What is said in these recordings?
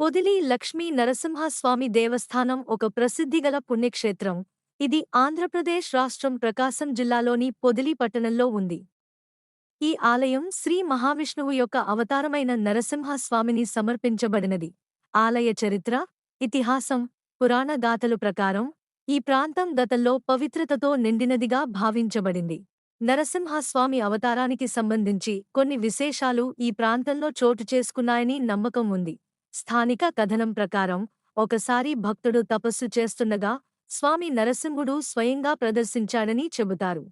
పొదిలి లక్ష్మీ నరసింహస్వామి దేవస్థానం ఒక ప్రసిద్ధిగల పుణ్యక్షేత్రం. ఇది ఆంధ్రప్రదేశ్ రాష్ట్రం ప్రకాశం జిల్లాలోని పొదిలి పట్టణంలో ఉంది. ఈ ఆలయం శ్రీ మహావిష్ణువు యొక్క అవతారమైన నరసింహస్వామిని సమర్పించబడినది. ఆలయ చరిత్ర ఇతిహాసం పురాణ గాథలు ప్రకారం ఈ ప్రాంతం గతంలో పవిత్రతతో నిండినదిగా భావించబడింది. నరసింహస్వామి అవతారానికి సంబంధించి కొన్ని విశేషాలు ఈ ప్రాంతంలో చోటు చేసుకున్నాయని నమ్మకం ఉంది. స్థానిక కథనం ప్రకారం ఒకసారి భక్తుడు తపస్సు చేస్తుండగా స్వామి నరసింహుడు స్వయంగా ప్రదర్శించాడని చెబుతారు.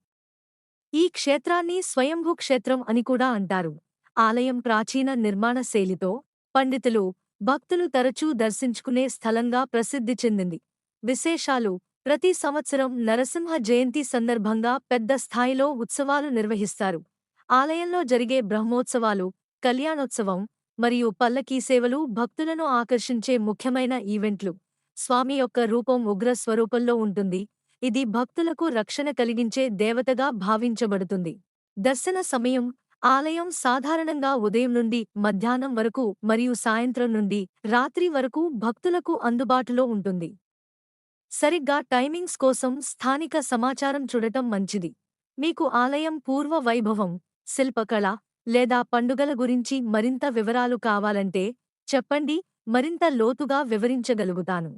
ఈ క్షేత్రాన్ని స్వయంభూ క్షేత్రం అని కూడా అంటారు. ఆలయం ప్రాచీన నిర్మాణ శైలితో పండితులు భక్తులు తరచూ దర్శించుకునే స్థలంగా ప్రసిద్ధి చెందింది. విశేషాలు ప్రతి సంవత్సరం నరసింహ జయంతి సందర్భంగా పెద్ద స్థాయిలో ఉత్సవాలు నిర్వహిస్తారు. ఆలయంలో జరిగే బ్రహ్మోత్సవాలు కళ్యాణోత్సవం మరియు పల్లకీ సేవలు భక్తులను ఆకర్షించే ముఖ్యమైన ఈవెంట్లు. స్వామి యొక్క రూపం ఉగ్ర స్వరూపంలో ఉంటుంది. ఇది భక్తులకు రక్షణ కలిగించే దేవతగా భావించబడుతుంది. దర్శన సమయం ఆలయం సాధారణంగా ఉదయం నుండి మధ్యాహ్నం వరకు మరియు సాయంత్రం నుండి రాత్రి వరకు భక్తులకు అందుబాటులో ఉంటుంది. సరిగ్గా టైమింగ్స్ కోసం స్థానిక సమాచారం చూడటం మంచిది. మీకు ఆలయం పూర్వ వైభవం శిల్పకళ లేదా పండుగల గురించి మరింత వివరాలు కావాలంటే చెప్పండి మరింత లోతుగా వివరించగలుగుతాను.